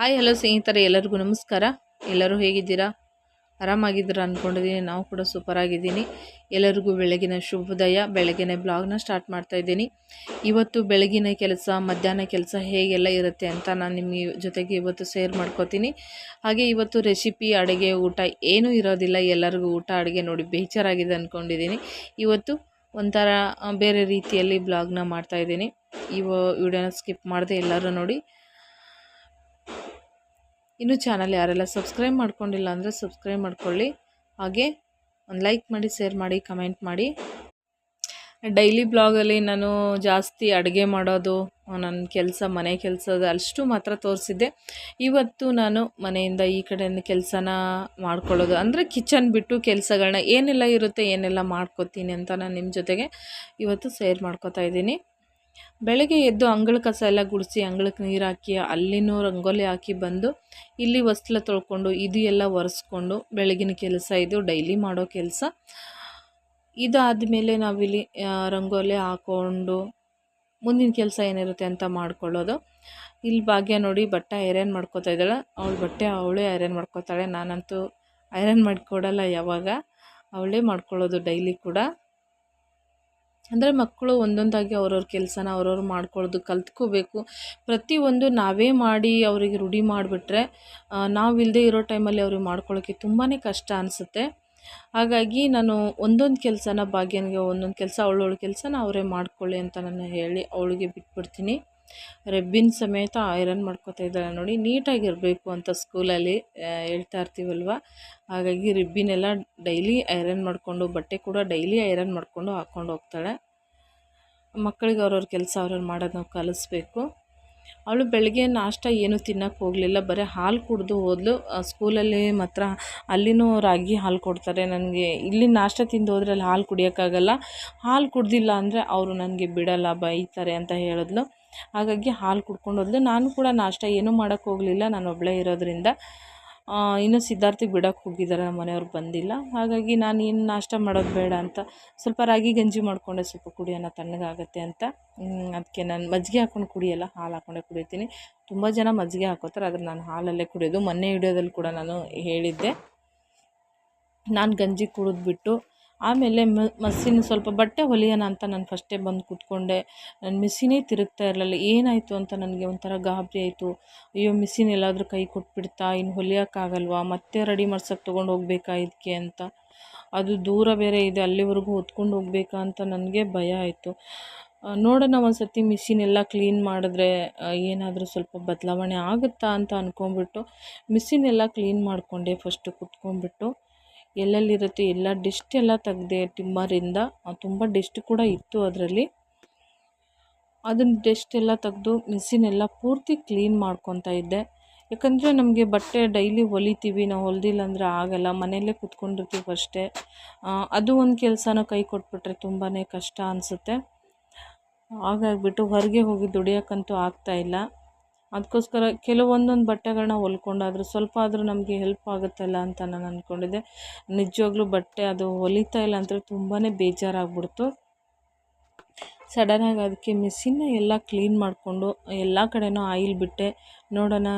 Hi, hello ಸ್ನೇಹಿತರೆ, ಎಲ್ಲರಿಗೂ ನಮಸ್ಕಾರ. ಎಲ್ಲರೂ ಹೇಗಿದ್ದೀರಾ? ಆರಾಮಾಗಿದ್ದೀರಾ ಅಂದ್ಕೊಂಡಿದ್ದೀನಿ ನಾವು ಕೂಡ ಸೂಪರ್ ಆಗಿದ್ದೀನಿ ಎಲ್ಲರಿಗೂ ಬೆಳಗಿನ ಶುಭೋದಯ. ಬೆಳಗಿನ ಬ್ಲಾಗ್ನ ಸ್ಟಾರ್ಟ್ ಮಾಡ್ತಾ ಇದ್ದೀನಿ. ಇವತ್ತು ಬೆಳಗಿನ ಕೆಲಸ, ಮಧ್ಯಾಹ್ನ ಕೆಲಸ ಹೇಗೆಲ್ಲ ಇರುತ್ತೆ ಅಂತ ನಾನು ನಿಮ್ಮ ಜೊತೆಗೆ ಇವತ್ತು ಶೇರ್ ಮಾಡ್ಕೋತೀನಿ. ಹಾಗೆ ಇವತ್ತು ರೆಸಿಪಿ, ಅಡುಗೆ, ಊಟ ಏನೂ ಇರೋದಿಲ್ಲ. ಎಲ್ಲರಿಗೂ ಊಟ, ಅಡುಗೆ ನೋಡಿ ಬೇಜಾರಾಗಿದೆ ಅಂದ್ಕೊಂಡಿದ್ದೀನಿ ಇವತ್ತು ಒಂಥರ ಬೇರೆ ರೀತಿಯಲ್ಲಿ ಬ್ಲಾಗ್ನ ಮಾಡ್ತಾಯಿದ್ದೀನಿ ಇವ, ವಿಡಿಯೋನ ಸ್ಕಿಪ್ ಮಾಡದೆ ಎಲ್ಲರೂ ನೋಡಿ. ಇನ್ನೂ ಚಾನಲ್ ಯಾರೆಲ್ಲ ಸಬ್ಸ್ಕ್ರೈಬ್ ಮಾಡ್ಕೊಂಡಿಲ್ಲ ಅಂದರೆ ಸಬ್ಸ್ಕ್ರೈಬ್ ಮಾಡ್ಕೊಳ್ಳಿ. ಹಾಗೆ ಒಂದು ಲೈಕ್ ಮಾಡಿ, ಶೇರ್ ಮಾಡಿ, ಕಮೆಂಟ್ ಮಾಡಿ. ಡೈಲಿ ಬ್ಲಾಗಲ್ಲಿ ನಾನು ಜಾಸ್ತಿ ಅಡುಗೆ ಮಾಡೋದು, ನನ್ನ ಕೆಲಸ, ಮನೆ ಕೆಲಸದ ಅಷ್ಟು ಮಾತ್ರ ತೋರಿಸಿದ್ದೆ. ಇವತ್ತು ನಾನು ಮನೆಯಿಂದ ಈ ಕಡೆಯಿಂದ ಕೆಲಸನ ಮಾಡ್ಕೊಳ್ಳೋದು. ಅಂದರೆ ಕಿಚನ್ ಬಿಟ್ಟು ಕೆಲಸಗಳನ್ನ ಏನೆಲ್ಲ ಇರುತ್ತೆ ಏನೆಲ್ಲ ಮಾಡ್ಕೋತೀನಿ ಅಂತ ನಾನು ನಿಮ್ಮ ಜೊತೆಗೆ ಇವತ್ತು ಶೇರ್ ಮಾಡ್ಕೋತಾ ಇದ್ದೀನಿ. ಬೆಳಗ್ಗೆ ಎದ್ದು ಅಂಗಳ ಕಸ ಎಲ್ಲ ಗುಡಿಸಿ ಅಂಗಳಕ್ಕೆ ನೀರು ಹಾಕಿ ಅಲ್ಲಿನೂ ರಂಗೋಲಿ ಹಾಕಿ ಬಂದು, ಇಲ್ಲಿ ವಸ್ತ್ರ ತೊಳ್ಕೊಂಡು, ಇದು ಎಲ್ಲ ಒರೆಸ್ಕೊಂಡು ಬೆಳಗಿನ ಕೆಲಸ ಇದು ಡೈಲಿ ಮಾಡೋ ಕೆಲಸ. ಇದಾದ ಮೇಲೆ ನಾವಿಲ್ಲಿ ರಂಗೋಲಿ ಹಾಕ್ಕೊಂಡು ಮುಂದಿನ ಕೆಲಸ ಏನಿರುತ್ತೆ ಅಂತ ಮಾಡ್ಕೊಳ್ಳೋದು. ಇಲ್ಲಿ ಭಾಗ್ಯ ನೋಡಿ ಬಟ್ಟೆ ಐರನ್ ಮಾಡ್ಕೋತಾ ಇದ್ದಾಳೆ. ಅವಳ ಬಟ್ಟೆ ಅವಳೇ ಐರನ್ ಮಾಡ್ಕೋತಾಳೆ. ನಾನಂತೂ ಐರನ್ ಮಾಡಿಕೊಡಲ್ಲ ಯಾವಾಗ. ಅವಳೇ ಮಾಡ್ಕೊಳ್ಳೋದು ಡೈಲಿ ಕೂಡ. ಅಂದರೆ ಮಕ್ಕಳು ಒಂದೊಂದಾಗಿ ಅವ್ರವ್ರ ಕೆಲಸನ ಅವ್ರವ್ರು ಮಾಡ್ಕೊಳ್ಳೋದು ಕಲ್ತ್ಕೋಬೇಕು. ಪ್ರತಿಯೊಂದು ನಾವೇ ಮಾಡಿ ಅವರಿಗೆ ರೂಢಿ ಮಾಡಿಬಿಟ್ರೆ ನಾವಿಲ್ಲದೆ ಇರೋ ಟೈಮಲ್ಲಿ ಅವ್ರಿಗೆ ಮಾಡ್ಕೊಳ್ಳೋಕ್ಕೆ ತುಂಬಾ ಕಷ್ಟ ಅನಿಸುತ್ತೆ. ಹಾಗಾಗಿ ನಾನು ಒಂದೊಂದು ಕೆಲಸನ, ಭಾಗ್ಯನಿಗೆ ಒಂದೊಂದು ಕೆಲಸ ಅವಳವಳ ಕೆಲಸನ ಅವರೇ ಮಾಡ್ಕೊಳ್ಳಿ ಅಂತ ನಾನು ಹೇಳಿ ಅವಳಿಗೆ ಬಿಟ್ಬಿಡ್ತೀನಿ. ರೆಬ್ಬಿನ ಸಮೇತ ಐರನ್ ಮಾಡ್ಕೋತಾ ಇದ್ದಾಳೆ ನೋಡಿ, ನೀಟಾಗಿರಬೇಕು ಅಂತ ಸ್ಕೂಲಲ್ಲಿ ಹೇಳ್ತಾ ಇರ್ತೀವಲ್ವ? ಹಾಗಾಗಿ ರಿಬ್ಬಿನೆಲ್ಲ ಡೈಲಿ ಐರನ್ ಮಾಡಿಕೊಂಡು, ಬಟ್ಟೆ ಕೂಡ ಡೈಲಿ ಐರನ್ ಮಾಡಿಕೊಂಡು ಹಾಕ್ಕೊಂಡು ಹೋಗ್ತಾಳೆ. ಮಕ್ಕಳಿಗೆ ಅವ್ರವ್ರ ಕೆಲಸ ಅವ್ರವ್ರು ಮಾಡೋದು ನಾವು ಕಲಿಸ್ಬೇಕು. ಅವಳು ಬೆಳಗ್ಗೆ ನಾಷ್ಟ ಏನು ತಿನ್ನಕ್ಕೆ ಹೋಗಲಿಲ್ಲ, ಬರೀ ಹಾಲು ಕುಡಿದು ಹೋದ್ಲು. ಸ್ಕೂಲಲ್ಲಿ ಮಾತ್ರ ಅಲ್ಲಿನೂ ರಾಗಿ ಹಾಲು ಕೊಡ್ತಾರೆ ನನಗೆ. ಇಲ್ಲಿ ನಾಷ್ಟ ತಿಂದು ಹೋದ್ರೆ ಅಲ್ಲಿ ಹಾಲು ಕುಡಿಯೋಕ್ಕಾಗಲ್ಲ. ಹಾಲು ಕುಡ್ದಿಲ್ಲ ಅಂದರೆ ಅವರು ನನಗೆ ಬಿಡಲ್ಲ, ಬೈತಾರೆ ಅಂತ ಹೇಳಿದ್ಲು. ಹಾಗಾಗಿ ಹಾಲು ಕುಡ್ಕೊಂಡು ಹೋದ್ಲು. ನಾನು ಕೂಡ ನಾಷ್ಟ ಏನೂ ಮಾಡೋಕ್ಕೆ ಹೋಗಲಿಲ್ಲ. ನಾನು ಒಬ್ಬಳೇ ಇರೋದ್ರಿಂದ ಇನ್ನೂ ಇನ್ನು ಸಿದ್ಧಾರ್ಥಿಗೆ ಬಿಡೋಕ್ಕೆ ಹೋಗಿದ್ದಾರೆ ನಮ್ಮ ಮನೆಯವ್ರು ಬಂದಿಲ್ಲ. ಹಾಗಾಗಿ ನಾನು ಏನು ನಾಷ್ಟ ಮಾಡೋದು ಬೇಡ ಅಂತ, ಸ್ವಲ್ಪ ರಾಗಿ ಗಂಜಿ ಮಾಡಿಕೊಂಡೆ. ಸ್ವಲ್ಪ ಕುಡಿಯೋಣ ತಣ್ಣಗಾಗತ್ತೆ ಅಂತ. ಅದಕ್ಕೆ ನಾನು ಮಜ್ಜಿಗೆ ಹಾಕ್ಕೊಂಡು ಕುಡಿಯಲ್ಲ, ಹಾಲು ಹಾಕ್ಕೊಂಡೆ ಕುಡಿತೀನಿ. ತುಂಬ ಜನ ಮಜ್ಜಿಗೆ ಹಾಕೋತಾರೆ, ಆದರೆ ನಾನು ಹಾಲಲ್ಲೇ ಕುಡಿಯೋದು. ಮೊನ್ನೆ ವಿಡಿಯೋದಲ್ಲಿ ಕೂಡ ನಾನು ಹೇಳಿದ್ದೆ. ನಾನು ಗಂಜಿ ಕುಡಿದ್ಬಿಟ್ಟು ಆಮೇಲೆ ಮಸಿನ್ ಸ್ವಲ್ಪ ಬಟ್ಟೆ ಹೊಲಿಯೋಣ ಅಂತ ನಾನು ಫಸ್ಟೇ ಬಂದು ಕೂತ್ಕೊಂಡೆ. ನನ್ನ ಮಿಷಿನೇ ತಿರುಗ್ತಾ ಇರಲಿಲ್ಲ. ಏನಾಯಿತು ಅಂತ ನನಗೆ ಒಂಥರ ಗಾಬರಿ ಆಯಿತು. ಅಯ್ಯೋ ಮಿಷಿನ್ ಎಲ್ಲಾದರೂ ಕೈ ಕೊಟ್ಬಿಡ್ತಾ, ಇನ್ನು ಹೊಲಿಯೋಕ್ಕಾಗಲ್ವಾ? ಮತ್ತೆ ರೆಡಿ ಮಾಡ್ಸೋಕೆ ತೊಗೊಂಡು ಹೋಗ್ಬೇಕಾ ಇದಕ್ಕೆ ಅಂತ. ಅದು ದೂರ ಬೇರೆ ಇದೆ. ಅಲ್ಲಿವರೆಗೂ ಹೊತ್ಕೊಂಡು ಹೋಗ್ಬೇಕಾ ಅಂತ ನನಗೆ ಭಯ ಆಯಿತು. ನೋಡೋಣ ಒಂದು ಸತಿ ಮಿಷಿನ್ ಎಲ್ಲ ಕ್ಲೀನ್ ಮಾಡಿದ್ರೆ ಏನಾದರೂ ಸ್ವಲ್ಪ ಬದಲಾವಣೆ ಆಗುತ್ತಾ ಅಂತ ಅಂದ್ಕೊಂಬಿಟ್ಟು ಮಿಷಿನ್ ಎಲ್ಲ ಕ್ಲೀನ್ ಮಾಡಿಕೊಂಡೆ ಫಸ್ಟು ಕುತ್ಕೊಂಡ್ಬಿಟ್ಟು. ಎಲ್ಲೆಲ್ಲಿರುತ್ತೆ ಎಲ್ಲ ಡಿಸ್ಟ್ ಎಲ್ಲ ತೆಗೆದೆ ಟಿಮ್ಮರಿಂದ ತುಂಬ ಡಿಸ್ಟ್ ಕೂಡ ಇತ್ತು ಅದರಲ್ಲಿ. ಅದನ್ನ ಡೆಸ್ಟ್ ಎಲ್ಲ ತೆಗೆದು ಮಿಷಿನೆಲ್ಲ ಪೂರ್ತಿ ಕ್ಲೀನ್ ಮಾಡ್ಕೊತಾ ಇದ್ದೆ. ಯಾಕಂದರೆ ನಮಗೆ ಬಟ್ಟೆ ಡೈಲಿ ಹೊಲಿತೀವಿ, ನಾವು ಹೊಲ್ದಿಲ್ಲ ಅಂದರೆ ಆಗಲ್ಲ, ಮನೆಯಲ್ಲೇ ಕುತ್ಕೊಂಡಿರ್ತೀವಿ ಅಷ್ಟೇ. ಅದು ಒಂದು ಕೆಲಸನ ಕೈ ಕೊಟ್ಬಿಟ್ರೆ ತುಂಬಾ ಕಷ್ಟ ಅನಿಸುತ್ತೆ. ಹಾಗಾಗ್ಬಿಟ್ಟು ಹೊರಗೆ ಹೋಗಿ ದುಡಿಯೋಕ್ಕಂತೂ ಆಗ್ತಾಯಿಲ್ಲ ಅದಕ್ಕೋಸ್ಕರ ಕೆಲವೊಂದೊಂದು ಬಟ್ಟೆಗಳನ್ನ ಹೊಲ್ಕೊಂಡಾದ್ರೂ ಸ್ವಲ್ಪ ಆದರೂ ನಮಗೆ ಹೆಲ್ಪ್ ಆಗುತ್ತಲ್ಲ ಅಂತ ನಾನು ಅಂದ್ಕೊಂಡಿದ್ದೆ ನಿಜವಾಗ್ಲೂ ಬಟ್ಟೆ ಅದು ಹೊಲಿತಾ ಇಲ್ಲ ಅಂದರೆ ತುಂಬಾ ಬೇಜಾರಾಗ್ಬಿಡ್ತು. ಸಡನ್ನಾಗಿ ಅದಕ್ಕೆ ಮಿಷಿನ್ನ ಎಲ್ಲ ಕ್ಲೀನ್ ಮಾಡಿಕೊಂಡು ಎಲ್ಲ ಕಡೆಯೂ ಆಯಿಲ್ ಬಿಟ್ಟೆ, ನೋಡೋಣ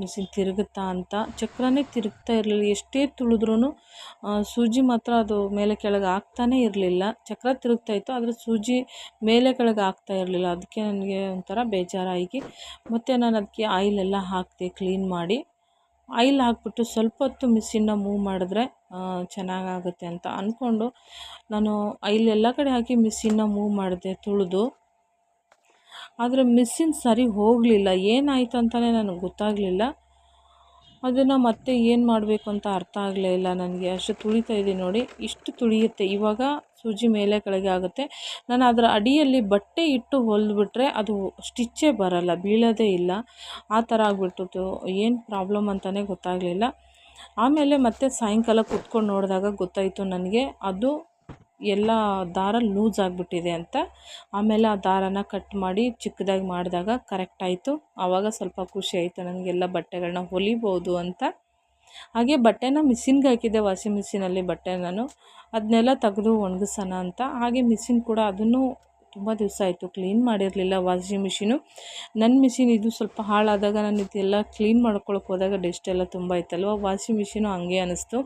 ಮಿಷಿನ್ ತಿರುಗುತ್ತಾ ಅಂತ. ಚಕ್ರನೇ ತಿರುಗ್ತಾ ಇರಲಿಲ್ಲ. ಎಷ್ಟೇ ತುಳಿದ್ರೂ ಸೂಜಿ ಮಾತ್ರ ಅದು ಮೇಲೆ ಕೆಳಗೆ ಆಗ್ತಾನೇ ಇರಲಿಲ್ಲ. ಚಕ್ರ ತಿರುಗ್ತಾ ಇತ್ತು, ಆದರೆ ಸೂಜಿ ಮೇಲೆ ಕೆಳಗೆ ಆಗ್ತಾ ಇರಲಿಲ್ಲ. ಅದಕ್ಕೆ ನನಗೆ ಒಂಥರ ಬೇಜಾರಾಗಿ, ಮತ್ತು ನಾನು ಅದಕ್ಕೆ ಆಯಿಲೆಲ್ಲ ಹಾಕಿದೆ ಕ್ಲೀನ್ ಮಾಡಿ ಆಯಿಲ್ ಹಾಕ್ಬಿಟ್ಟು ಸ್ವಲ್ಪ ಹೊತ್ತು ಮಿಷಿನ್ನ ಮೂವ್ ಮಾಡಿದ್ರೆ ಚೆನ್ನಾಗಾಗುತ್ತೆ ಅಂತ ಅಂದ್ಕೊಂಡು ನಾನು ಆಯಿಲ್ ಎಲ್ಲ ಕಡೆ ಹಾಕಿ ಮಿಷಿನ್ನ ಮೂವ್ ಮಾಡಿದೆ ತುಳಿದು. ಆದರೆ ಮಿಸ್ಸಿನ್ ಸರಿ ಹೋಗಲಿಲ್ಲ. ಏನಾಯ್ತು ಅಂತಲೇ ನನಗೆ ಗೊತ್ತಾಗಲಿಲ್ಲ. ಅದನ್ನು ಮತ್ತೆ ಏನು ಮಾಡಬೇಕು ಅಂತ ಅರ್ಥ ಆಗಲೇ ಇಲ್ಲ ನನಗೆ. ಅಷ್ಟು ತುಳಿತಾ ಇದೆ ನೋಡಿ. ಇಷ್ಟು ತುಳಿಯುತ್ತೆ. ಇವಾಗ ಸೂಜಿ ಮೇಲೆ ಕೆಳಗೆ ಆಗುತ್ತೆ. ನಾನು ಅದರ ಅಡಿಯಲ್ಲಿ ಬಟ್ಟೆ ಇಟ್ಟು ಹೊಲಿದ್ಬಿಟ್ರೆ ಅದು ಸ್ಟಿಚ್ಚೇ ಬರಲ್ಲ, ಬೀಳೋದೇ ಇಲ್ಲ. ಆ ಥರ ಆಗಿಬಿಟ್ಟಿತ್ತು ಏನು ಪ್ರಾಬ್ಲಮ್ ಅಂತಲೇ ಗೊತ್ತಾಗಲಿಲ್ಲ. ಆಮೇಲೆ ಮತ್ತೆ ಸಾಯಂಕಾಲ ಕುತ್ಕೊಂಡು ನೋಡಿದಾಗ ಗೊತ್ತಾಯಿತು ನನಗೆ. ಅದು ಎಲ್ಲ ದಾರ ಲೂಸ್ ಆಗಿಬಿಟ್ಟಿದೆ ಅಂತ. ಆಮೇಲೆ ಆ ದಾರನ ಕಟ್ ಮಾಡಿ ಚಿಕ್ಕದಾಗಿ ಮಾಡಿದಾಗ ಕರೆಕ್ಟ್ ಆಯಿತು. ಆವಾಗ ಸ್ವಲ್ಪ ಖುಷಿ ಆಯಿತು. ನನಗೆಲ್ಲ ಬಟ್ಟೆಗಳನ್ನ ಹೊಲಿಬೋದು ಅಂತ. ಹಾಗೆ ಬಟ್ಟೆನ ಮಿಷಿನ್ಗೆ ಹಾಕಿದ್ದೆ ವಾಷಿಂಗ್ ಮಿಷಿನಲ್ಲಿ ಬಟ್ಟೆ ನಾನು. ಅದನ್ನೆಲ್ಲ ತೆಗೆದು ಒಣಗಿಸೋಣ ಅಂತ. ಹಾಗೆ ಮಿಷಿನ್ ಕೂಡ ಅದನ್ನು ತುಂಬ ದಿವಸ ಆಯಿತು ಕ್ಲೀನ್ ಮಾಡಿರಲಿಲ್ಲ ವಾಷಿಂಗ್ ಮಿಷಿನು ನನ್ನ ಮಿಷಿನ್ ಇದು ಸ್ವಲ್ಪ ಹಾಳಾದಾಗ ನಾನು ಇದೆಲ್ಲ ಕ್ಲೀನ್ ಮಾಡ್ಕೊಳಕ್ಕೆ ಹೋದಾಗ ಡಸ್ಟ್ ಎಲ್ಲ ತುಂಬ ಇತ್ತಲ್ವ ವಾಷಿಂಗ್ ಮಿಷಿನು ಹಂಗೆ ಅನ್ನಿಸ್ತು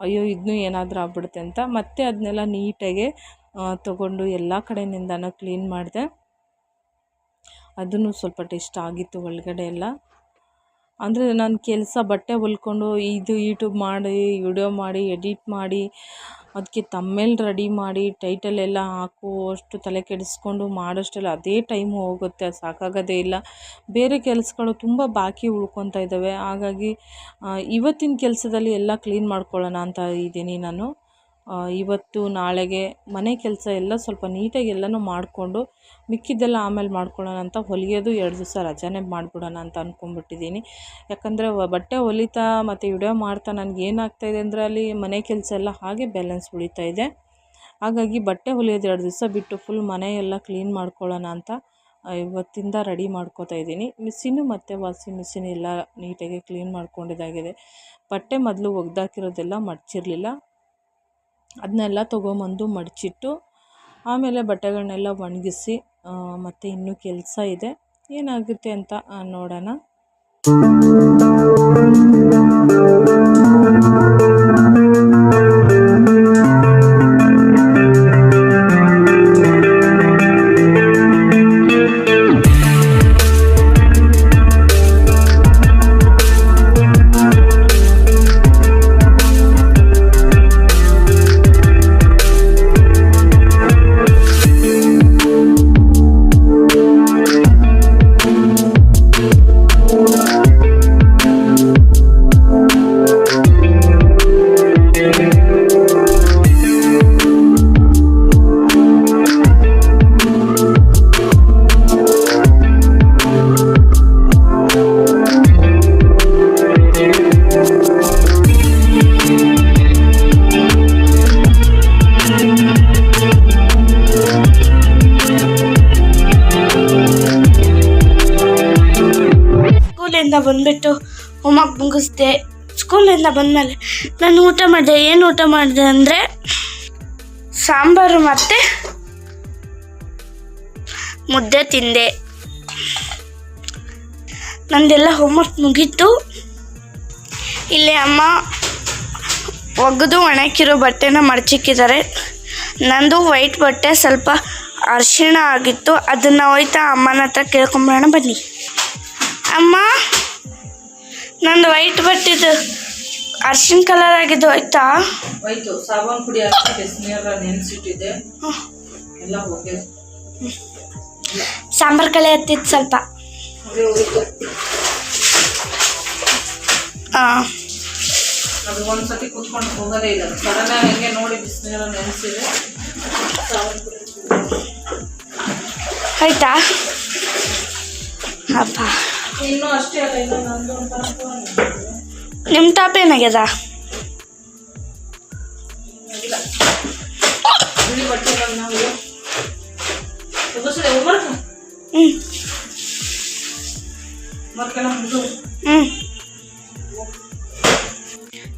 ಅಯ್ಯೋ ಇದನ್ನೂ ಏನಾದರೂ ಆಗ್ಬಿಡುತ್ತೆ ಅಂತ. ಮತ್ತೆ ಅದನ್ನೆಲ್ಲ ನೀಟಾಗೆ ತೊಗೊಂಡು ಎಲ್ಲ ಕಡೆಯಿಂದನೂ ಕ್ಲೀನ್ ಮಾಡಿದೆ. ಅದನ್ನು ಸ್ವಲ್ಪ ಟೆಸ್ಟ್ ಆಗಿತ್ತು ಒಳಗಡೆ ಎಲ್ಲ. ಅಂದರೆ ನಾನು ಕೆಲಸ ಬಟ್ಟೆ ಹೊಲ್ಕೊಂಡು ಇದು ಯೂಟ್ಯೂಬ್ ಮಾಡಿ ವಿಡಿಯೋ ಮಾಡಿ ಎಡಿಟ್ ಮಾಡಿ ಅದಕ್ಕೆ ತಮ್ಮೇಲ್ ರೆಡಿ ಮಾಡಿ ಟೈಟಲ್ ಎಲ್ಲ ಹಾಕುವಷ್ಟು ತಲೆ ಕೆಡಿಸ್ಕೊಂಡು ಮಾಡೋಷ್ಟೆಲ್ಲ ಅದೇ ಟೈಮು ಹೋಗುತ್ತೆ, ಸಾಕಾಗೋದೇ ಇಲ್ಲ. ಬೇರೆ ಕೆಲಸಗಳು ತುಂಬ ಬಾಕಿ ಉಳ್ಕೊತಾ ಇದ್ದಾವೆ. ಹಾಗಾಗಿ ಇವತ್ತಿನ ಕೆಲಸದಲ್ಲಿ ಎಲ್ಲ ಕ್ಲೀನ್ ಮಾಡ್ಕೊಳ್ಳೋಣ ಅಂತ ಇದ್ದೀನಿ ನಾನು. ಇವತ್ತು, ನಾಳೆಗೆ ಮನೆ ಕೆಲಸ ಎಲ್ಲ ಸ್ವಲ್ಪ ನೀಟಾಗಿ ಎಲ್ಲನೂ ಮಾಡಿಕೊಂಡು ಮಿಕ್ಕಿದ್ದೆಲ್ಲ ಆಮೇಲೆ ಮಾಡ್ಕೊಳ್ಳೋಣ ಅಂತ ಹೊಲಿಯೋದು ಎರಡು ದಿವಸ ರಜಾನೇ ಮಾಡಿಬಿಡೋಣ ಅಂತ ಅಂದ್ಕೊಂಬಿಟ್ಟಿದ್ದೀನಿ ಯಾಕಂದರೆ ಬಟ್ಟೆ ಹೊಲಿತಾ ಮತ್ತು ವಿಡಿಯೋ ಮಾಡ್ತಾ ನನಗೆ ಏನಾಗ್ತಾಯಿದೆ ಅಂದರೆ ಅಲ್ಲಿ ಮನೆ ಕೆಲಸ ಎಲ್ಲ ಹಾಗೆ ಬ್ಯಾಲೆನ್ಸ್ ಉಳಿತಾ ಇದೆ. ಹಾಗಾಗಿ ಬಟ್ಟೆ ಹೊಲಿಯೋದು ಎರಡು ದಿವಸ ಬಿಟ್ಟು ಫುಲ್ ಮನೆ ಎಲ್ಲ ಕ್ಲೀನ್ ಮಾಡ್ಕೊಳ್ಳೋಣ ಅಂತ ಇವತ್ತಿಂದ ರೆಡಿ ಮಾಡ್ಕೋತಾ ಇದ್ದೀನಿ. ಮಿಷಿನು ಮತ್ತು ವಾಸಿ ಮಿಷಿನ್ ಎಲ್ಲ ನೀಟಾಗಿ ಕ್ಲೀನ್ ಮಾಡ್ಕೊಂಡಿದ್ದಾಗಿದೆ. ಬಟ್ಟೆ ಮೊದಲು ಒಗ್ದಾಕಿರೋದೆಲ್ಲ ಮಡಚಿರ್ಲಿಲ್ಲ. ಅದನ್ನೆಲ್ಲ ತೊಗೊಂಬಂದು ಮಡಚಿಟ್ಟು ಆಮೇಲೆ ಬಟ್ಟೆಗಳನ್ನೆಲ್ಲ ಒಣಗಿಸಿ ಮತ್ತು ಇನ್ನೂ ಕೆಲಸ ಇದೆ. ಏನಾಗುತ್ತೆ ಅಂತ ನೋಡೋಣ. ಬಂದಮೇಲೆ ನಾನು ಊಟ ಮಾಡಿದೆ. ಏನು ಊಟ ಮಾಡಿದೆ ಅಂದರೆ ಸಾಂಬಾರು ಮತ್ತು ಮುದ್ದೆ ತಿಂದೆ. ನಂದೆಲ್ಲ ಹೋಮ್ವರ್ಕ್ ಮುಗೀತು. ಇಲ್ಲಿ ಅಮ್ಮ ಒಗೆದು ಒಣಗಿರೋ ಬಟ್ಟೆನ ಮಡಚಿಕ್ಕಿದ್ದಾರೆ. ನಂದು ವೈಟ್ ಬಟ್ಟೆ ಸ್ವಲ್ಪ ಅರ್ಶಿಣ ಆಗಿತ್ತು. ಅದನ್ನು ಹೋಯ್ತಾ ಅಮ್ಮನ ಹತ್ರ ಕೇಳ್ಕೊಂಬರೋಣ ಬನ್ನಿ. ಅಮ್ಮ, ನಂದು ವೈಟ್ ಬಟ್ಟಿದ್ದು ಅರ್ಶಿನ ಕಲರ್ ಆಗಿದ್ದು ಆಯ್ತಾ ಹೋಯ್ತು ಸಾಬೂನ್ ಪುಡಿ ಹಾಕಿ ಬಿಸಿನೀರ ನೆನೆಸಿಟ್ಟಿದ್ದೆ. ಎಲ್ಲ ಹೋಗಿದೆ. ಸಾಂಬಾರು ಕಳೆ ಹತ್ತಿತ್ತು ಸ್ವಲ್ಪ. ಅದೇ ಒಂದ್ಸತಿ ಕುತ್ಕೊಂಡು ಹೋಗೋದೇ ಇಲ್ಲ. ಸಡನ್ ಹೆಂಗೆ ನೋಡಿ ಬಿಸಿನೀರ ನೆನೆಸಿದೆ. ಸಾಬೂನ್ ಪುಡಿ ಆಯ್ತಾ ಅಪ್ಪ ಇನ್ನೂ ಅಷ್ಟೇ ಅಲ್ಲ ಇಲ್ಲ ನಂದು ನಿಮ್ಮ ಟಾಪ್ ಏನಾಗ್ಯದ?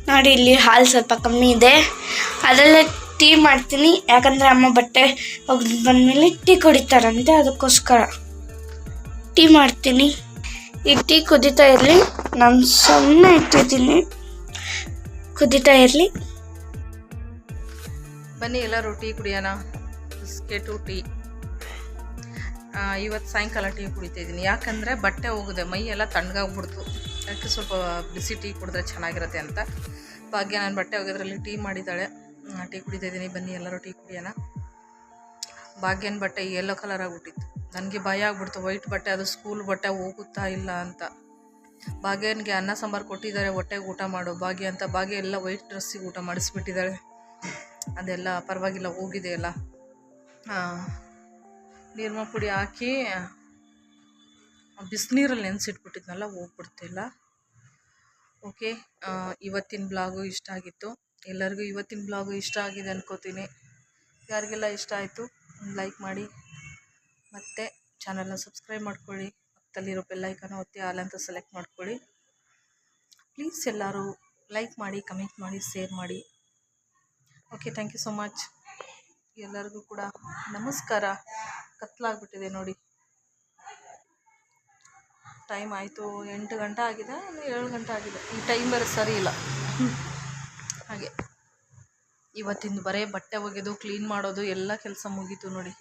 ನೋಡಿ, ಇಲ್ಲಿ ಹಾಲು ಸ್ವಲ್ಪ ಕಮ್ಮಿ ಇದೆ. ಅದರಲ್ಲೇ ಟೀ ಮಾಡ್ತೀನಿ. ಯಾಕಂದರೆ ಅಮ್ಮ ಬಟ್ಟೆ ಒಗ್ದು ಬಂದಮೇಲೆ ಟೀ ಕುಡಿತಾರಂತೆ, ಅದಕ್ಕೋಸ್ಕರ. ಟೀ ಮಾಡ್ತೀನಿ. ಈ ಟೀ ಕುದೀತಾ ಇರಲಿ. ನಾನು ಸೊನ್ನೆ ಇಟ್ಟಿದ್ದೀನಿ. ಕುದೀತಾ ಇರಲಿ. ಬನ್ನಿ, ಎಲ್ಲರೂ ಟೀ ಕುಡಿಯೋಣ. Biscuit, tea. ಇವತ್ತು ಸಾಯಂಕಾಲ ಟೀ ಕುಡಿತಾ ಇದ್ದೀನಿ. ಯಾಕಂದರೆ ಬಟ್ಟೆ ಹೋಗಿದೆ ಮೈ ಎಲ್ಲ ತಣ್ಣಗಾಗ್ಬಿಡ್ತು. ಅದಕ್ಕೆ ಸ್ವಲ್ಪ ಬಿಸಿ ಟೀ ಕುಡಿದ್ರೆ ಚೆನ್ನಾಗಿರುತ್ತೆ ಅಂತ. ಭಾಗ್ಯ ನಾನು ಬಟ್ಟೆ ಹೋಗೋದ್ರಲ್ಲಿ ಟೀ ಮಾಡಿದ್ದಾಳೆ. ಟೀ ಕುಡಿತಾ ಇದ್ದೀನಿ. ಬನ್ನಿ, ಎಲ್ಲರೂ ಟೀ ಕುಡಿಯೋಣ. ಭಾಗ್ಯನ ಬಟ್ಟೆ ಯೆಲ್ಲೋ ಕಲರ್ ಆಗಿಬಿಟ್ಟಿತ್ತು. ನನಗೆ ಭಯ ಆಗ್ಬಿಡ್ತು. ವೈಟ್ ಬಟ್ಟೆ, ಅದು ಸ್ಕೂಲ್ ಬಟ್ಟೆ ಹೋಗುತ್ತಾ ಇಲ್ಲ ಅಂತ. ಭಾಗ್ಯನಿಗೆ ಅನ್ನ ಸಾಂಬಾರು ಕೊಟ್ಟಿದ್ದಾರೆ, ಹೊಟ್ಟೆಗೆ ಊಟ ಮಾಡು ಭಾಗ್ಯ ಅಂತ. ಭಾಗ್ಯ ಎಲ್ಲ ವೈಟ್ ಡ್ರೆಸ್ಸಿಗೆ ಊಟ ಮಾಡಿಸ್ಬಿಟ್ಟಿದ್ದಾಳೆ. ಅದೆಲ್ಲ ಪರವಾಗಿಲ್ಲ, ಹೋಗಿದೆ ಎಲ್ಲ. ನೀರ್ಮ ಪುಡಿ ಹಾಕಿ ಬಿಸಿನೀರಲ್ಲಿ ನೆನೆಸಿಟ್ಬಿಟ್ಟಿದ್ನಲ್ಲ, ಹೋಗ್ಬಿಡ್ತಿಲ್ಲ. ಓಕೆ ಇವತ್ತಿನ ಬ್ಲಾಗು ಇಷ್ಟ ಆಗಿತ್ತು. ಎಲ್ಲರಿಗೂ ಇವತ್ತಿನ ಬ್ಲಾಗು ಇಷ್ಟ ಆಗಿದೆ ಅನ್ಕೋತೀನಿ. ಯಾರಿಗೆಲ್ಲ ಇಷ್ಟ ಆಯಿತು ಲೈಕ್ ಮಾಡಿ. ಮತ್ತು ಚಾನಲ್ನ ಸಬ್ಸ್ಕ್ರೈಬ್ ಮಾಡ್ಕೊಳ್ಳಿ. ಪಕ್ಕದಲ್ಲಿರೋ ಐಕಾನ್ ಒತ್ತಿ ಆಲ್ ಅಂತ ಸೆಲೆಕ್ಟ್ ಮಾಡ್ಕೊಳ್ಳಿ. ಪ್ಲೀಸ್ ಎಲ್ಲರೂ ಲೈಕ್ ಮಾಡಿ ಕಮೆಂಟ್ ಮಾಡಿ ಶೇರ್ ಮಾಡಿ. Okay thank you so much ಎಲ್ಲರಿಗೂ ಕೂಡ ನಮಸ್ಕಾರ. ಕತ್ಲಾಗ್ಬಿಟ್ಟಿದೆ ನೋಡಿ. ಟೈಮ್ ಆಯಿತು, ಎಂಟು ಗಂಟೆ ಆಗಿದೆ, ಇನ್ನು ಏಳು ಗಂಟೆ ಆಗಿದೆ. ಈ ಟೈಮ್ ಬೇರೆ ಸರಿ ಇಲ್ಲ. ಹಾಗೆ. ಇವತ್ತಿಂದು ಬರೇ ಬಟ್ಟೆ ಒಗೆದು ಕ್ಲೀನ್ ಮಾಡೋದು, ಎಲ್ಲ ಕೆಲಸ ಮುಗೀತು ನೋಡಿ.